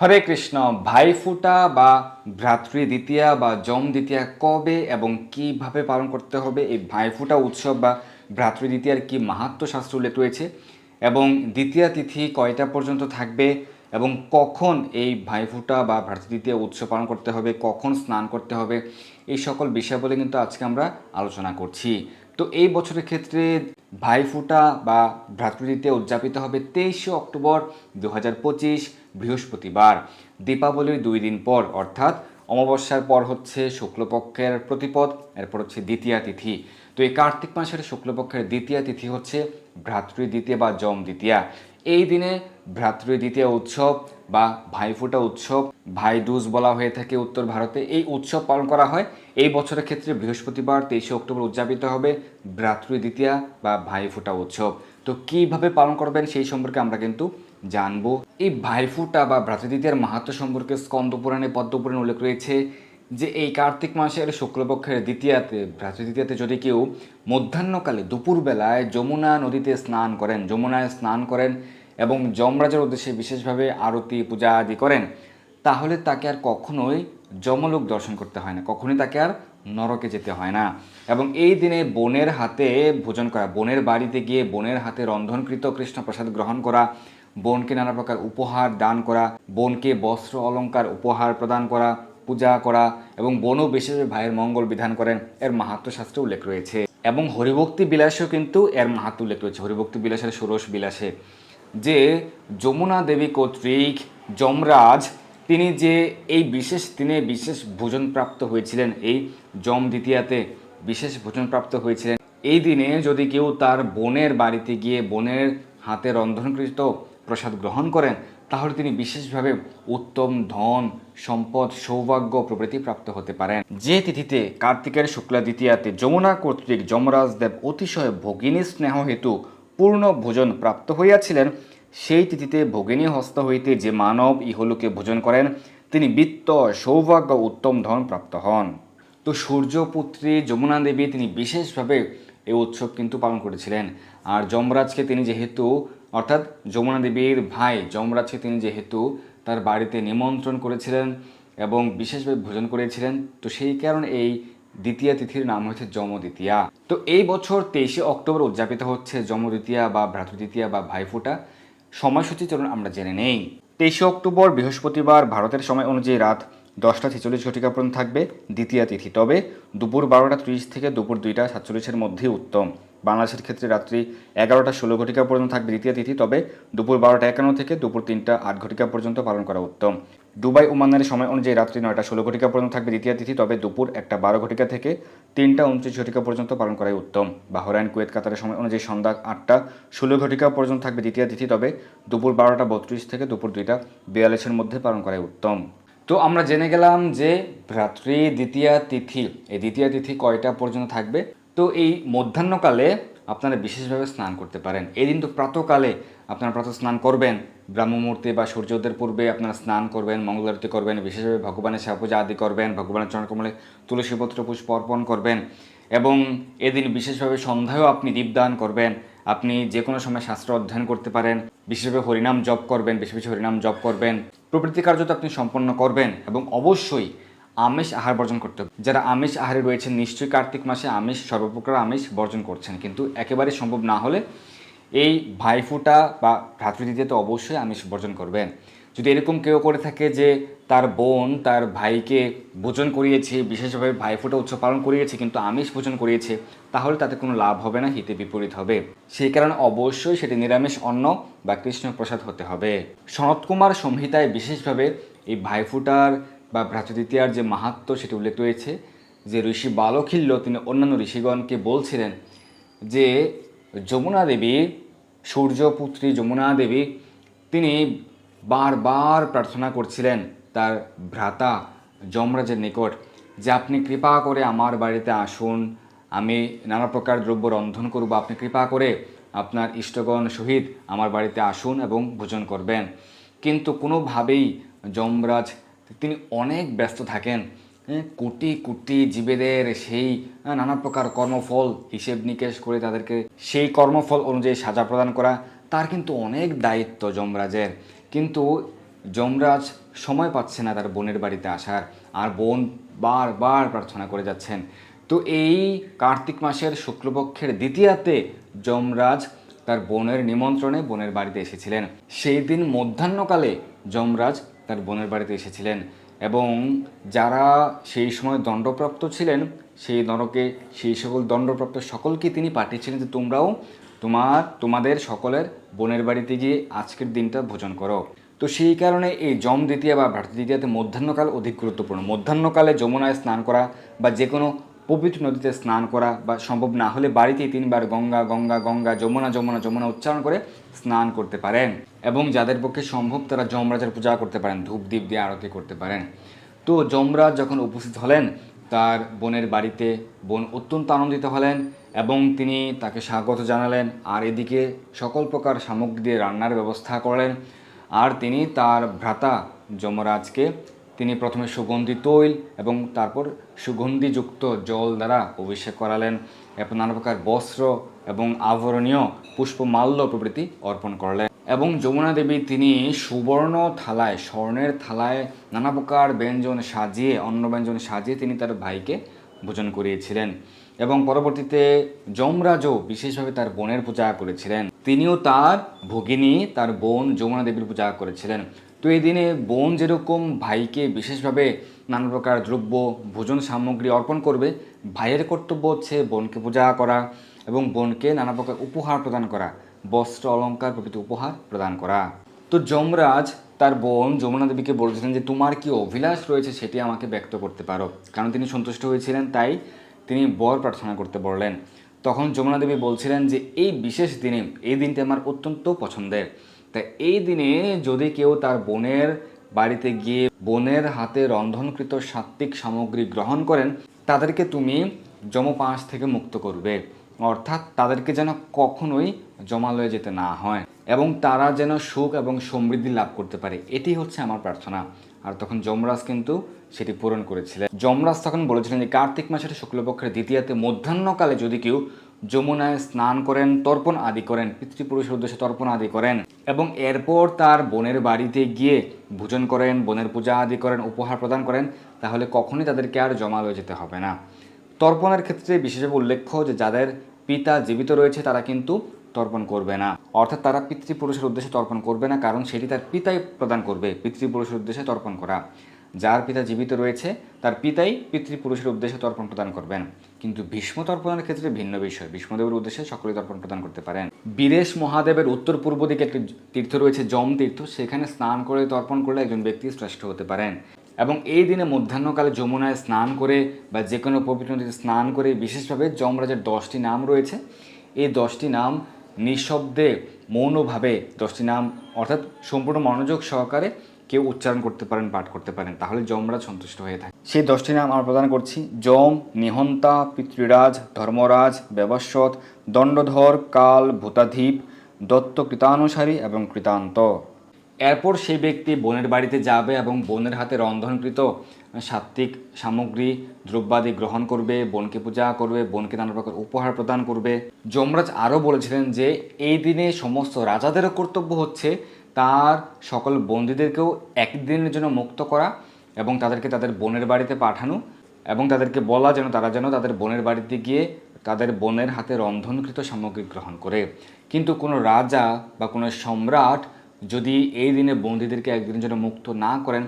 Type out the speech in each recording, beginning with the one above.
হরে কৃষ্ণ, ভাইফোঁটা বা ভ্রাতৃ দ্বিতীয়া বা যম দ্বিতীয়া কবে এবং কীভাবে পালন করতে হবে? এই ভাইফোঁটা উৎসব বা ভ্রাতৃ দ্বিতীয়ার কি মাহাত্ম শাস্ত্র উল্লেখ রয়েছে? এবং দ্বিতীয়া তিথি কয়টা পর্যন্ত থাকবে? এবং কখন এই ভাইফোঁটা বা ভ্রাতৃ দ্বিতীয় উৎসব পালন করতে হবে? কখন স্নান করতে হবে? এই সকল বিষয়াবলী কিন্তু আজকে আমরা আলোচনা করছি। তো এই বছরের ক্ষেত্রে ভাইফোঁটা বা ভ্রাতৃদ্বিতীয়া উদযাপিত হবে তেইশে অক্টোবর দু হাজার পঁচিশ বৃহস্পতিবার। দীপাবলির দুই দিন পর, অর্থাৎ অমাবস্যার পর হচ্ছে শুক্লপক্ষের প্রতিপদ, এরপর হচ্ছে দ্বিতীয়া তিথি। তো এই কার্তিক মাসের শুক্লপক্ষের দ্বিতীয়া তিথি হচ্ছে ভ্রাতৃ দ্বিতীয়া বা যম দ্বিতীয়া। এই দিনে ভ্রাতৃ দ্বিতীয় উৎসব বা ভাইফোঁটা উৎসব ভাইডুজ বলা হয়ে থাকে উত্তর ভারতে। এই উৎসব পালন করা হয়। এই বছরের ক্ষেত্রে বৃহস্পতিবার, তেইশে অক্টোবর উদযাপিত হবে ভ্রাতৃ দ্বিতীয়া বা ভাইফোঁটা উৎসব। তো কীভাবে পালন করবেন সেই সম্পর্কে আমরা কিন্তু জানব। এই ভাইফোঁটা বা ভ্রাতৃদ্বিতীয়ার মাহাত্ম সম্পর্কে স্কন্দপুরাণে পদ্মপুরাণে উল্লেখ রয়েছে যে এই কার্তিক মাসের শুক্লপক্ষের দ্বিতীয়াতে, ভ্রাতৃদ্বিতীয়াতে যদি কেউ মধ্যাহ্নকালে, দুপুরবেলায় যমুনা নদীতে স্নান করেন, যমুনায় স্নান করেন এবং যমরাজের উদ্দেশ্যে বিশেষভাবে আরতি, পূজা আদি করেন, তাহলে তাকে আর কখনোই যমলোক দর্শন করতে হয় না। কখনোই তাকে আর নরকে যেতে হয় না। এবং এই দিনে বোনের হাতে ভোজন করা, বোনের বাড়িতে গিয়ে বোনের হাতে রন্ধনকৃত কৃষ্ণপ্রসাদ গ্রহণ করা, বোনকে নানা প্রকার উপহার দান করা, বোনকে বস্ত্র অলংকার উপহার প্রদান করা, পূজা করা এবং বোনও বিশেষভাবে ভাইয়ের মঙ্গল বিধান করেন, এর মাহাত্ম শাস্ত্রে উল্লেখ রয়েছে। এবং হরিভক্তি বিলাসেও কিন্তু এর মাহাত্ম উল্লেখ রয়েছে। হরিভক্তি বিলাসের ষোড়শ বিলাসে। যে যমুনা দেবী কর্তৃক যমরাজ, তিনি যে এই বিশেষ দিনে বিশেষ ভোজন প্রাপ্ত হয়েছিলেন, এই যম দ্বিতীয়াতে বিশেষ ভোজন প্রাপ্ত হয়েছিলেন, এই দিনে যদি কেউ তার বোনের বাড়িতে গিয়ে বোনের হাতে রন্ধনকৃত প্রসাদ গ্রহণ করেন, তাহলে তিনি বিশেষভাবে উত্তম ধন, সম্পদ, সৌভাগ্য প্রভৃতি প্রাপ্ত হতে পারেন। যে তিথিতে কার্তিকের শুক্লা দ্বিতীয়াতে যমুনা কর্তৃক যমরাজ দেব অতিশয় ভগিনী স্নেহ হেতু পূর্ণ ভোজন প্রাপ্ত হইয়াছিলেন, সেই তিথিতে ভগিনী হস্ত হইতে যে মানব ইহলোকে ভোজন করেন, তিনি বিত্ত সৌভাগ্য উত্তম ধন প্রাপ্ত হন। তো সূর্যপুত্রী যমুনা দেবী তিনি বিশেষভাবে এই উৎসব কিন্তু পালন করেছিলেন। আর যমরাজকে তিনি যেহেতু, অর্থাৎ যমুনা দেবীর ভাই যমরাজকে তিনি যেহেতু তার বাড়িতে নিমন্ত্রণ করেছিলেন এবং বিশেষভাবে ভোজন করেছিলেন, তো সেই কারণে এই দ্বিতীয় তিথির নাম হচ্ছে যম দ্বিতীয়া তো এই বছর তেইশে অক্টোবর উদযাপিত হচ্ছে যম দ্বিতীয়া বা ভ্রাতৃ দ্বিতীয়া বা ভাইফোঁটা। সময়সূচি চলুন আমরা জেনে নেই। তেইশে অক্টোবর, বৃহস্পতিবার, ভারতের সময় অনুযায়ী রাত দশটা ছেচল্লিশ ঘটিকা পর্যন্ত থাকবে দ্বিতীয় তিথি। তবে দুপুর বারোটা ত্রিশ থেকে দুপুর দুইটা সাতচল্লিশের মধ্যেই উত্তম। বাংলাদেশের ক্ষেত্রে রাত্রি এগারোটা ষোলো ঘটিকা পর্যন্ত থাকবে দ্বিতীয় তিথি। তবে দুপুর বারোটা একান্ন থেকে দুপুর তিনটা আট ঘটিকা পর্যন্ত পালন করা উত্তম। দুবাই ওমানের সময় অনুযায়ী রাত্রি নয়টা ষোলো ঘটিকা পর্যন্ত থাকবে দ্বিতীয় তিথি, তবে দুপুর একটা বারো ঘটিকা থেকে তিনটা উনত্রিশ ঘটিকা পর্যন্ত পালন করাই উত্তম। বাহরাইন, কুয়েত, কাতারের সময় অনুযায়ী সন্ধ্যা আটটা ষোলো ঘটিকা পর্যন্ত থাকবে দ্বিতীয় তিথি, তবে দুপুর বারোটা বত্রিশ থেকে দুপুর দুইটা বিয়াল্লিশের মধ্যে পালন করাই উত্তম। তো আমরা জেনে গেলাম যে ভ্রাতৃ দ্বিতীয়া তিথি, এই দ্বিতীয় তিথি কয়টা পর্যন্ত থাকবে? তো এই মধ্যাহ্নকালে আপনারা বিশেষভাবে স্নান করতে পারেন। এই দিন তো প্রাতকালে আপনারা প্রথম স্নান করবেন ব্রাহ্মমূর্তি বা সূর্যোদয়ের পূর্বে আপনারা স্নান করবেন, মঙ্গল আরতি করবেন, বিশেষভাবে ভগবানের সেবা পূজা আদি করবেন, ভগবানের চরণকমলে তুলসীপত্র পুষ্প অর্পণ করবেন এবং এদিন বিশেষভাবে সন্ধ্যায়ও আপনি দীপদান করবেন। আপনি যে কোনো সময় শাস্ত্র অধ্যয়ন করতে পারেন, বিশেষভাবে হরিনাম জপ করবেন, বেশি বেশি হরিনাম জপ করবেন। প্রভৃতি কার্য তো আপনি সম্পন্ন করবেন এবং অবশ্যই আমিষ আহার বর্জন করতে হবে। যারা আমিষ আহারে রয়েছেন, নিশ্চয়ই কার্তিক মাসে আমিষ, সর্বপ্রকার আমিষ বর্জন করছেন, কিন্তু একেবারে সম্ভব না হলে এই ভাইফোঁটা বা ভ্রাতৃদ্বিতীয়তে অবশ্যই আমিষ বর্জন করবেন। যদি এরকম কেউ করে থাকে যে তার বোন, তার ভাইকে ভোজন করিয়েছে, বিশেষভাবে ভাইফোঁটা উৎসব পালন করিয়েছে, কিন্তু আমিষ ভোজন করিয়েছে, তাহলে তাতে কোনো লাভ হবে না, হিতে বিপরীত হবে। সেই কারণে অবশ্যই সেটি নিরামিষ অন্ন বা কৃষ্ণ প্রসাদ হতে হবে। সনৎ কুমার সংহিতায় বিশেষভাবে এই ভাইফোঁটার বা ভ্রাতৃদ্বিতীয়ার যে মাহাত্ম সেটি উল্লেখ রয়েছে, যে ঋষি বালখিল্য, তিনি অন্যান্য ঋষিগণকে বলছিলেন যে যমুনা দেবী সূর্যপুত্রী যমুনা দেবী, তিনি বারবার প্রার্থনা করছিলেন তার ভ্রাতা যমরাজের নিকট যে আপনি কৃপা করে আমার বাড়িতে আসুন, আমি নানা প্রকার দ্রব্য রন্ধন করব, আপনি কৃপা করে আপনার ইষ্টগণ সহিত আমার বাড়িতে আসুন এবং ভোজন করবেন। কিন্তু কোনোভাবেই যমরাজ, তিনি অনেক ব্যস্ত থাকেন। কোটি কোটি জীবেদের সেই নানা প্রকার কর্মফল হিসেব নিকেশ করে তাদেরকে সেই কর্মফল অনুযায়ী সাজা প্রদান করা, তার কিন্তু অনেক দায়িত্ব যমরাজের। কিন্তু যমরাজ সময় পাচ্ছে না তার বোনের বাড়িতে আসার, আর বোন বারবার প্রার্থনা করে যাচ্ছেন। তো এই কার্তিক মাসের শুক্লপক্ষের দ্বিতীয়াতে যমরাজ তার বোনের নিমন্ত্রণে বোনের বাড়িতে এসেছিলেন। সেই দিন মধ্যাহ্নকালে যমরাজ তার বোনের বাড়িতে এসেছিলেন। এবং যারা সেই সময় দণ্ডপ্রাপ্ত ছিলেন, সেই নরকে সেই সকল দণ্ডপ্রাপ্ত সকলকে তিনি পাঠিয়েছিলেন যে তোমরাও তোমার, তোমাদের সকলের বোনের বাড়িতে গিয়ে আজকের দিনটা ভোজন করো। তো সেই কারণে এই যম দ্বিতীয়া বা ভ্রাতৃ দ্বিতীয়াতে মধ্যাহ্নকাল অধিক গুরুত্বপূর্ণ। মধ্যাহ্নকালে যমুনায় স্নান করা বা যে কোনো পবিত্র নদীতে স্নান করা বা সম্ভব না হলে বাড়িতেই তিনবার গঙ্গা গঙ্গা গঙ্গা, যমুনা যমুনা যমুনা উচ্চারণ করে স্নান করতে পারেন। এবং যাদের পক্ষে সম্ভব তারা যমরাজের পূজা করতে পারেন, ধূপ দ্বীপ দিয়ে আরতি করতে পারেন। তো যমরাজ যখন উপস্থিত হলেন, তার বোনের বাড়িতে বোন অত্যন্ত আনন্দিত হলেন এবং তিনি তাকে স্বাগত জানালেন। আর এদিকে সকল প্রকার সামগ্রী দিয়ে রান্নার ব্যবস্থা করলেন। আর তিনি তার ভ্রাতা যমরাজকে তিনি প্রথমে সুগন্ধি তৈল এবং তারপর সুগন্ধিযুক্ত জল দ্বারা অভিষেক করালেন। এবং নানা প্রকার বস্ত্র এবং আভরণীয় পুষ্পমাল্য প্রভৃতি অর্পণ করলেন। এবং যমুনা দেবী তিনি সুবর্ণ থালায়, স্বর্ণের থালায় নানা প্রকার ব্যঞ্জন সাজিয়ে, অন্ন ব্যঞ্জন সাজিয়ে তিনি তার ভাইকে ভোজন করিয়েছিলেন। এবং পরবর্তীতে যমরাজও বিশেষভাবে তার বোনের পূজা করেছিলেন। তিনিও তার ভগিনী, তার বোন যমুনা দেবীর পূজা করেছিলেন। তো এই দিনে বোন যেরকম ভাইকে বিশেষভাবে নানা প্রকার দ্রব্য, ভোজন সামগ্রী অর্পণ করবে, ভাইয়ের কর্তব্য হচ্ছে বোনকে পূজা করা এবং বোনকে নানা প্রকার উপহার প্রদান করা, বস্ত্র অলঙ্কার প্রভৃতি উপহার প্রদান করা। তো যমরাজ, তার বোন যমুনা দেবীকে বলেছিলেন যে, তোমার কি অভিলাষ রয়েছে সেটি আমাকে ব্যক্ত করতে পারো। কারণ তিনি সন্তুষ্ট হয়েছিলেন, তাই তিনি বর প্রার্থনা করতে বললেন। তখন যমুনা দেবী বলছিলেন যে, এই বিশেষ দিনে, এই দিনটি আমার অত্যন্ত পছন্দের। তাই এই দিনে যদি কেউ তার বোনের বাড়িতে গিয়ে বোনের হাতে রন্ধনকৃত সাত্বিক সামগ্রী গ্রহণ করেন, তাদেরকে তুমি যমপাশ থেকে মুক্ত করবে। অর্থাৎ তাদেরকে যেন কখনোই জমালয়ে যেতে না হয় এবং তারা যেন সুখ এবং সমৃদ্ধি লাভ করতে পারে। এটি হচ্ছে আমার প্রার্থনা। আর তখন যমরাজ কিন্তু সেটি পূরণ করেছিলেন। যমরাজ তখন বলেছিলেন যে, কার্তিক মাসের শুক্লপক্ষের দ্বিতীয়াতে মধ্যাহ্নকালে যদি কেউ যমুনায় স্নান করেন, তর্পণ আদি করেন, পিতৃপুরুষের উদ্দেশ্যে তর্পণ আদি করেন এবং এরপর তার বোনের বাড়িতে গিয়ে ভোজন করেন, বোনের পূজা আদি করেন, উপহার প্রদান করেন, তাহলে কখনোই তাদেরকে আর জমালয়ে যেতে হবে না। তর্পণের ক্ষেত্রে বিশেষভাবে উল্লেখ্য যে, যাদের পিতা জীবিত রয়েছে, তারা কিন্তু তর্পণ করবে না। অর্থাৎ তারা পিতৃপুরুষের উদ্দেশ্যে তর্পণ করবে না, কারণ সেটি তার পিতাই প্রদান করবে, পিতৃপুরুষের উদ্দেশ্যে তর্পণ করা। যার পিতা জীবিত রয়েছে, তার পিতাই পিতৃপুরুষের উদ্দেশ্যে তর্পণ প্রদান করবেন। কিন্তু ভীষ্ম তর্পণের ক্ষেত্রে ভিন্ন বিষয়। ভীষ্মদেবের উদ্দেশ্যে সকলেই তর্পণ প্রদান করতে পারেন। বীরেশ মহাদেবের উত্তর পূর্ব দিকে একটি তীর্থ রয়েছে যম তীর্থ সেখানে স্নান করে তর্পণ করলে একজন ব্যক্তি শ্রেষ্ঠ হতে পারেন। এবং এই দিনে মধ্যাহ্নকালে যমুনায় স্নান করে বা যে কোনো পবিত্র নদীতে স্নান করে, বিশেষভাবে যমরাজের দশটি নাম রয়েছে। এই দশটি নাম নিঃশব্দে মৌনভাবে দশটি নাম অর্থাৎ সম্পূর্ণ মনোযোগ সহকারে কেউ উচ্চারণ করতে পারেন, পাঠ করতে পারেন, তাহলে যমরাজ সন্তুষ্ট হয়ে থাকে। সেই দশটি নাম আমরা প্রদান করছি, যম, নিহন্তা, পিতৃরাজ, ধর্মরাজ, ব্যবস্বত, দণ্ডধর, কাল, ভূতাধীপ, দত্ত, কৃতানুসারী এবং কৃতান্ত। এরপর সেই ব্যক্তি বোনের বাড়িতে যাবে এবং বোনের হাতে রন্ধনকৃত সাত্ত্বিক সামগ্রী দ্রব্যাদি গ্রহণ করবে, বনকে পূজা করবে, বোনকে নানা প্রকার উপহার প্রদান করবে। যমরাজ আরও বলেছিলেন যে, এই দিনে সমস্ত রাজাদেরও কর্তব্য হচ্ছে তার সকল বন্দীদেরকেও একদিনের জন্য মুক্ত করা এবং তাদেরকে তাদের বোনের বাড়িতে পাঠানো এবং তাদেরকে বলা যেন তারা যেন তাদের বোনের বাড়িতে গিয়ে তাদের বোনের হাতে রন্ধনকৃত সামগ্রী গ্রহণ করে। কিন্তু কোনো রাজা বা কোনো সম্রাট যদি এই দিনে বন্দীদেরকে একদিনের জন্য মুক্ত না করেন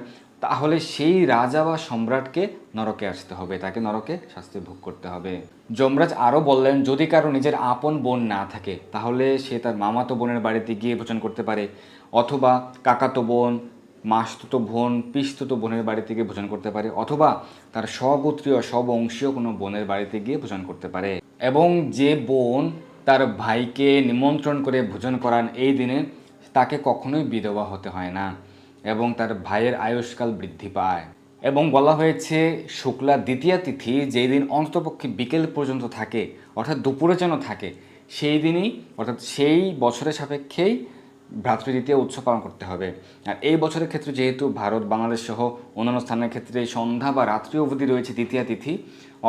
তাহলে সেই রাজা বা সম্রাটকে নরকে আসতে হবে, তাকে নরকে শাস্তি ভোগ করতে হবে। যমরাজ আরও বললেন, যদি কারও নিজের আপন বোন না থাকে, তাহলে সে তার মামাতো বোনের বাড়িতে গিয়ে ভোজন করতে পারে। অথবা কাকাতো বোন, মাসতুত বোন, পিস্তুত বোনের বাড়িতে গিয়ে ভোজন করতে পারে। অথবা তার স্বগোত্রীয় স্ববংশীয় কোনো বোনের বাড়িতে গিয়ে ভোজন করতে পারে। এবং যে বোন তার ভাইকে নিমন্ত্রণ করে ভোজন করান, এই দিনে তাকে কখনোই বিধবা হতে হয় না। এবং তার ভাইয়ের আয়ুষ্কাল বৃদ্ধি পায়। এবং বলা হয়েছে, শুক্লা দ্বিতীয়া তিথি যেই দিন অন্তপক্ষে বিকেল পর্যন্ত থাকে, অর্থাৎ দুপুরে যেন থাকে, সেই দিনই, অর্থাৎ সেই বছরের সাপেক্ষেই ভ্রাতৃদ্বিতীয় উৎসব পালন করতে হবে। আর এই বছরের ক্ষেত্রে যেহেতু ভারত, বাংলাদেশ সহ অন্যান্য স্থানের ক্ষেত্রে সন্ধ্যা বা রাত্রি অবধি রয়েছে দ্বিতীয়া তিথি,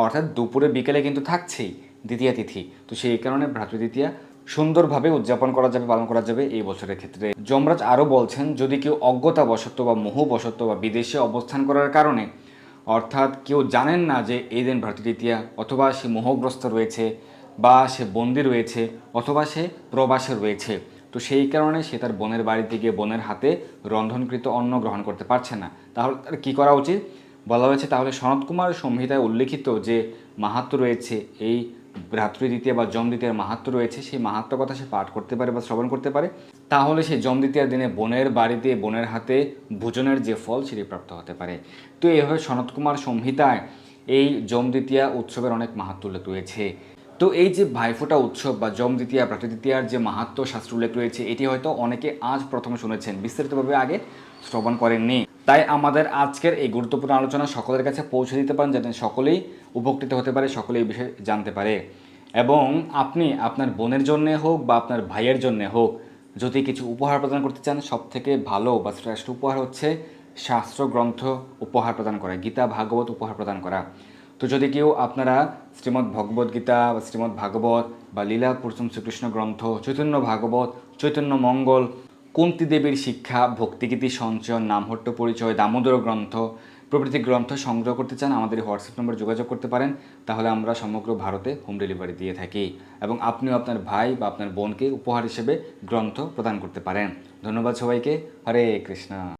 অর্থাৎ দুপুরে বিকেলে কিন্তু থাকছেই দ্বিতীয়া তিথি। তো সেই কারণে ভ্রাতৃদ্বিতীয়া সুন্দরভাবে উদযাপন করা যাবে, পালন করা যাবে এই বছরের ক্ষেত্রে। যমরাজ আরও বলছেন, যদি কেউ অজ্ঞতাবশত বা মোহবশত বা বিদেশে অবস্থান করার কারণে অর্থাৎ কেউ জানেন না যে এই দিন ভ্রাতৃদ্বিতীয়া অথবা সে মোহগ্রস্ত রয়েছে বা সে বন্দি রয়েছে অথবা সে প্রবাসে রয়েছে, তো সেই কারণে সে তার বোনের বাড়িতে গিয়ে বোনের হাতে রন্ধনকৃত অন্ন গ্রহণ করতে পারছে না। তাহলে তার কী করা উচিত? বলা হয়েছে, তাহলে সনৎ কুমার সংহিতায় উল্লেখিত যে মাহাত্ম রয়েছে, এই ভ্রাতৃ দ্বিতীয় বা জম দ্বিতীয়ার মাহাত্ম রয়েছে, সেই মাহাত্ম কথা সে পাঠ করতে পারে বা শ্রবণ করতে পারে, তাহলে সে জম দ্বিতীয়ার দিনে বোনের বাড়িতে, বোনের হাতে ভোজনের যে ফল সেটি প্রাপ্ত হতে পারে। তো এইভাবে সনৎ কুমার সংহিতায় এই জম দ্বিতীয়া উৎসবের অনেক মাহাত্ম উল্লেখ রয়েছে। তো এই যে ভাইফোঁটা উৎসব বা জম দ্বিতীয়া ভ্রাতৃদ্বিতীয়ার যে মাহাত্ম শাস্ত্র উল্লেখ রয়েছে, এটি হয়তো অনেকে আজ প্রথমে শুনেছেন, বিস্তারিতভাবে আগে শ্রবণ করেননি। তাই আমাদের আজকের এই গুরুত্বপূর্ণ আলোচনা সকলের কাছে পৌঁছে দিতে পারেন যাতে সকলেই উপকৃত হতে পারে, সকলেই বিষয়ে জানতে পারে। এবং আপনি আপনার বোনের জন্যে হোক বা আপনার ভাইয়ের জন্যে হোক, যদি কিছু উপহার প্রদান করতে চান সব থেকে ভালো বা শ্রেষ্ঠ উপহার হচ্ছে শাস্ত্র গ্রন্থ উপহার প্রদান করা, গীতা, ভাগবত উপহার প্রদান করা। তো যদি কেউ আপনারা শ্রীমদ্ ভগবদ গীতা বা শ্রীমদ্ ভাগবত বা লীলা পুরুষম শ্রীকৃষ্ণ গ্রন্থ, চৈতন্য ভাগবত, চৈতন্য মঙ্গল কুন্তি দেবীর শিক্ষা, ভক্তিগীতি সঞ্চয়, নামহট্ট পরিচয়, দামোদর গ্রন্থ, প্রভৃতি গ্রন্থ সংগ্রহ করতে চান, আমাদের হোয়াটসঅ্যাপ নম্বর যোগাযোগ করতে পারেন। তাহলে আমরা সমগ্র ভারতে হোম ডেলিভারি দিয়ে থাকি এবং আপনিও আপনার ভাই বা আপনার বোনকে উপহার হিসেবে গ্রন্থ প্রদান করতে পারেন। ধন্যবাদ সবাইকে। হরে কৃষ্ণ।